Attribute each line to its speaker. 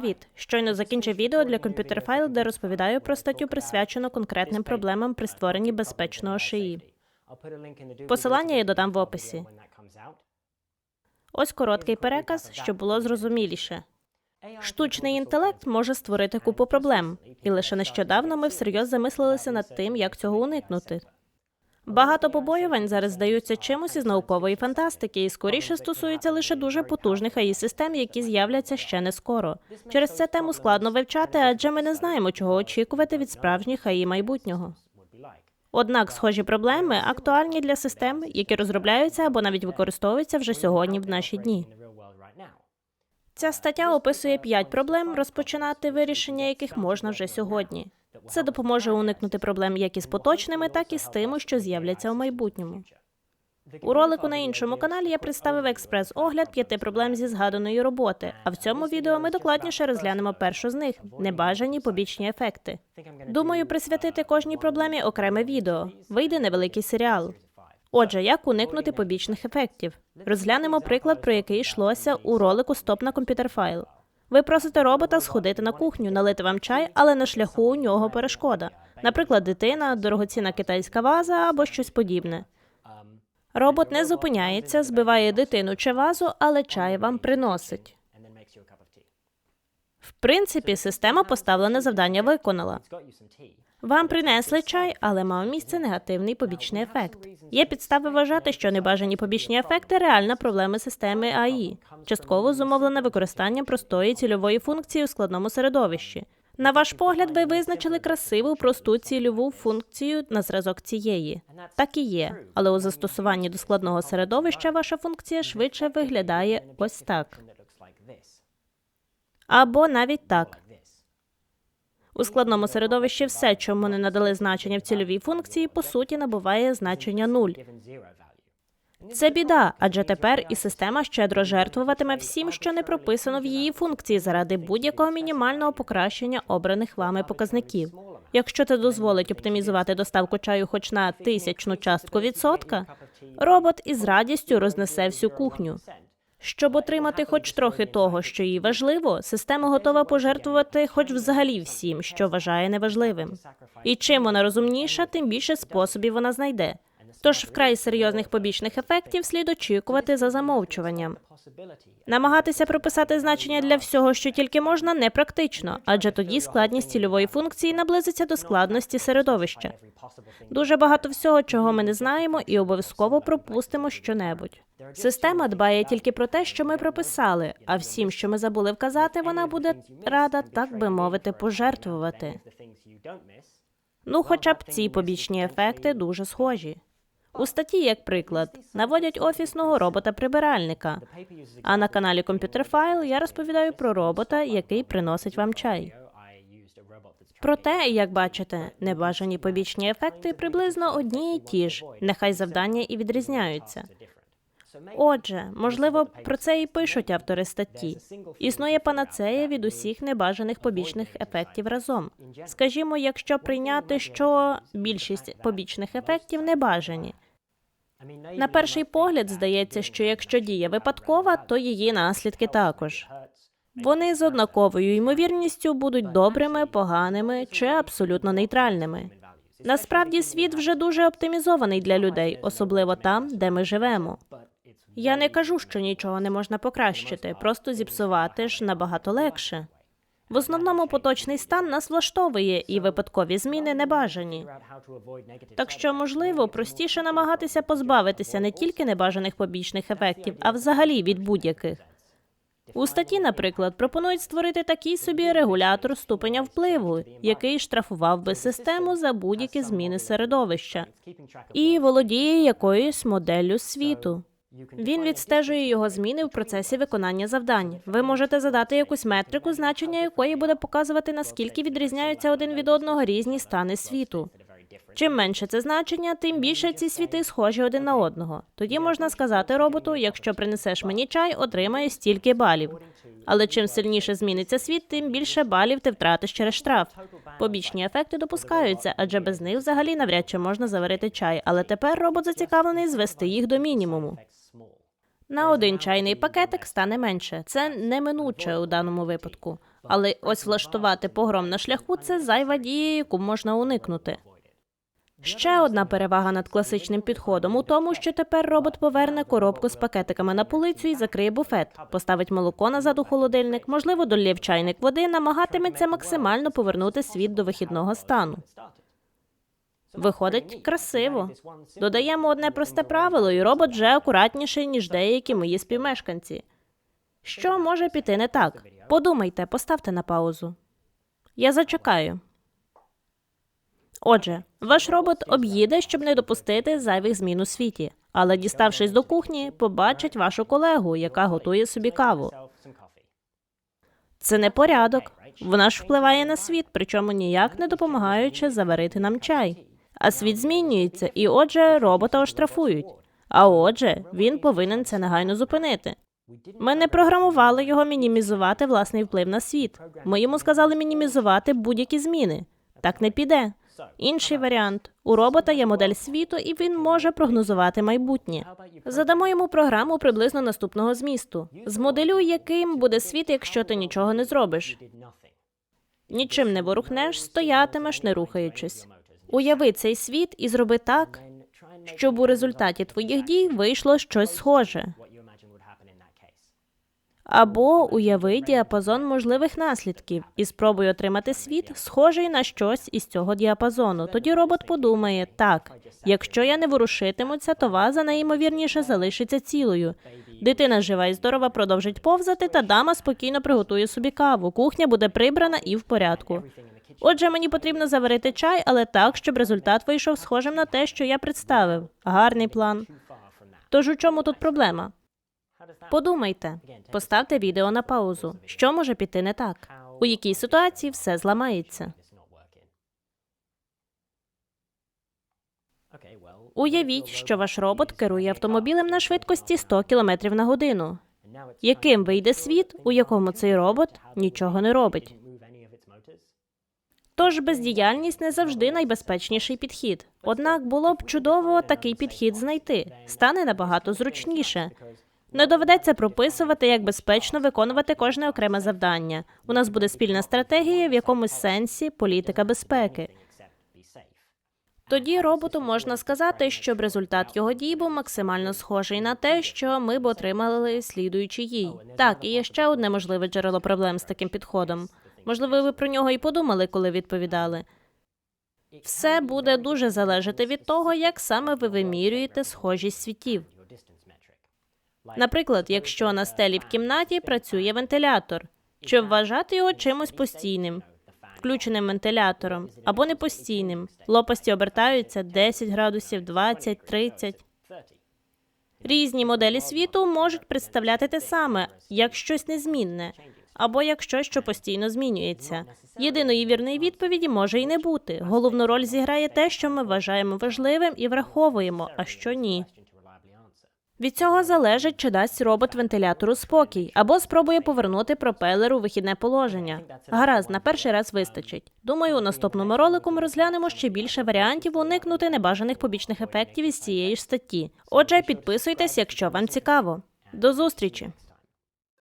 Speaker 1: Привіт! Щойно закінчив відео для Computerfile, де розповідаю про статтю, присвячену конкретним проблемам при створенні безпечного шиї.
Speaker 2: Посилання я додам в описі.
Speaker 1: Ось короткий переказ, щоб було зрозуміліше. Штучний інтелект може створити купу проблем, і лише нещодавно ми всерйоз замислилися над тим, як цього уникнути. Багато побоювань зараз здаються чимось із наукової фантастики і скоріше стосуються лише дуже потужних АІ систем, які з'являться ще не скоро. Через це тему складно вивчати, адже ми не знаємо, чого очікувати від справжніх АІ майбутнього. Однак схожі проблеми актуальні для систем, які розробляються або навіть використовуються вже сьогодні в наші дні. Ця стаття описує п'ять проблем, розпочинати вирішення яких можна вже сьогодні. Це допоможе уникнути проблем як із поточними, так і з тими, що з'являться у майбутньому. У ролику на іншому каналі я представив експрес-огляд п'яти проблем зі згаданої роботи. А в цьому відео ми докладніше розглянемо першу з них небажані побічні ефекти. Думаю, присвятити кожній проблемі окреме відео. Вийде невеликий серіал. Отже, як уникнути побічних ефектів? Розглянемо приклад, про який йшлося у ролику Стоп на комп'ютерфайл. Ви просите робота сходити на кухню, налити вам чай, але на шляху у нього перешкода. Наприклад, дитина, дорогоцінна китайська ваза або щось подібне. Робот не зупиняється, збиває дитину чи вазу, але чай вам приносить. В принципі, система поставлене завдання виконала. Вам принесли чай, але мав місце негативний побічний ефект. Є підстави вважати, що небажані побічні ефекти реальна проблема системи АІ, частково зумовлена використанням простої цільової функції у складному середовищі. На ваш погляд, ви визначили красиву просту цільову функцію на зразок цієї. Так і є, але у застосуванні до складного середовища ваша функція швидше виглядає ось так. Або навіть так. У складному середовищі все, чому не надали значення в цільовій функції, по суті набуває значення 0. Це біда, адже тепер і система щедро жертвуватиме всім, що не прописано в її функції, заради будь-якого мінімального покращення обраних вами показників. Якщо це дозволить оптимізувати доставку чаю хоч на тисячну частку відсотка, робот із радістю рознесе всю кухню. Щоб отримати хоч трохи того, що їй важливо, система готова пожертвувати хоч взагалі всім, що вважає неважливим. І чим вона розумніша, тим більше способів вона знайде. Тож вкрай серйозних побічних ефектів слід очікувати за замовчуванням. Намагатися прописати значення для всього, що тільки можна, непрактично, адже тоді складність цільової функції наблизиться до складності середовища. Дуже багато всього, чого ми не знаємо, і обов'язково пропустимо щонебудь. Система дбає тільки про те, що ми прописали, а всім, що ми забули вказати, вона буде рада, так би мовити, пожертвувати. Ну, хоча б ці побічні ефекти дуже схожі. У статті, як приклад, наводять офісного робота-прибиральника. А на каналі Computerfile я розповідаю про робота, який приносить вам чай. Проте, як бачите, небажані побічні ефекти приблизно одні і ті ж, нехай завдання і відрізняються. Отже, можливо, про це і пишуть автори статті. Існує панацея від усіх небажаних побічних ефектів разом. Скажімо, якщо прийняти, що більшість побічних ефектів небажані. На перший погляд здається, що якщо дія випадкова, то її наслідки також. Вони з однаковою ймовірністю будуть добрими, поганими чи абсолютно нейтральними. Насправді світ вже дуже оптимізований для людей, особливо там, де ми живемо. Я не кажу, що нічого не можна покращити, просто зіпсувати ж набагато легше. В основному поточний стан нас влаштовує, і випадкові зміни не бажані. Так що, можливо, простіше намагатися позбавитися не тільки небажаних побічних ефектів, а взагалі від будь-яких. У статті, наприклад, пропонують створити такий собі регулятор ступеня впливу, який штрафував би систему за будь-які зміни середовища, і володіє якоюсь моделлю світу. Він відстежує його зміни в процесі виконання завдань. Ви можете задати якусь метрику, значення якої буде показувати наскільки відрізняються один від одного різні стани світу. Чим менше це значення, тим більше ці світи схожі один на одного. Тоді можна сказати роботу: якщо принесеш мені чай, отримаєш стільки балів. Але чим сильніше зміниться світ, тим більше балів ти втратиш через штраф. Побічні ефекти допускаються, адже без них взагалі навряд чи можна заварити чай. Але тепер робот зацікавлений звести їх до мінімуму. На один чайний пакетик стане менше. Це неминуче у даному випадку. Але ось влаштувати погром на шляху це зайва дія, яку можна уникнути. Ще одна перевага над класичним підходом у тому, що тепер робот поверне коробку з пакетиками на полицю і закриє буфет, поставить молоко назад у холодильник, можливо, долє в чайник води, намагатиметься максимально повернути світ до вихідного стану. Виходить красиво. Додаємо одне просте правило, і робот вже акуратніший, ніж деякі мої співмешканці. Що може піти не так? Подумайте, поставте на паузу. Я зачекаю. Отже, ваш робот об'їде, щоб не допустити зайвих змін у світі, але діставшись до кухні, побачить вашу колегу, яка готує собі каву. Це не порядок. Вона ж впливає на світ, причому ніяк не допомагаючи заварити нам чай. А світ змінюється, і отже, робота оштрафують. А отже, він повинен це негайно зупинити. Ми не програмували його мінімізувати власний вплив на світ. Ми йому сказали мінімізувати будь-які зміни. Так не піде. Інший варіант у робота є модель світу, і він може прогнозувати майбутнє. Задамо йому програму приблизно наступного змісту. Змоделюй, яким буде світ, якщо ти нічого не зробиш. Нічим не ворухнеш, стоятимеш, не рухаючись. Уяви цей світ і зроби так, щоб у результаті твоїх дій вийшло щось схоже. Або уяви діапазон можливих наслідків і спробуй отримати світ, схожий на щось із цього діапазону. Тоді робот подумає: так, якщо я не ворушитимуся, то ваза найімовірніше залишиться цілою. Дитина жива і здорова продовжить повзати, та дама спокійно приготує собі каву. Кухня буде прибрана і в порядку. Отже, мені потрібно заварити чай, але так, щоб результат вийшов схожим на те, що я представив. Гарний план. Тож у чому тут проблема? Подумайте, поставте відео на паузу. Що може піти не так? У якій ситуації все зламається? Уявіть, що ваш робот керує автомобілем на швидкості 100 км на годину. Яким вийде світ, у якому цей робот нічого не робить? Тож бездіяльність не завжди найбезпечніший підхід. Однак було б чудово такий підхід знайти. Стане набагато зручніше. Не доведеться прописувати, як безпечно виконувати кожне окреме завдання. У нас буде спільна стратегія в якомусь сенсі політика безпеки. Тоді роботу можна сказати, щоб результат його дій був максимально схожий на те, що ми б отримали, слідуючи їй. Так, і є ще одне можливе джерело проблем з таким підходом. Можливо, ви про нього і подумали, коли відповідали. Все буде дуже залежати від того, як саме ви вимірюєте схожість світів. Наприклад, якщо на стелі в кімнаті працює вентилятор, чи вважати його чимось постійним, включеним вентилятором або непостійним. Лопасті обертаються 10 градусів, 20, 30. Різні моделі світу можуть представляти те саме як щось незмінне, або як щось, що постійно змінюється. Єдиної вірної відповіді може і не бути. Головну роль зіграє те, що ми вважаємо важливим і враховуємо, а що ні. Від цього залежить, чи дасть робот вентилятору спокій або спробує повернути пропелер у вихідне положення. Гаразд, на перший раз вистачить. Думаю, у наступному ролику ми розглянемо ще більше варіантів уникнути небажаних побічних ефектів із цієї ж статті. Отже, підписуйтесь, якщо вам цікаво. До зустрічі!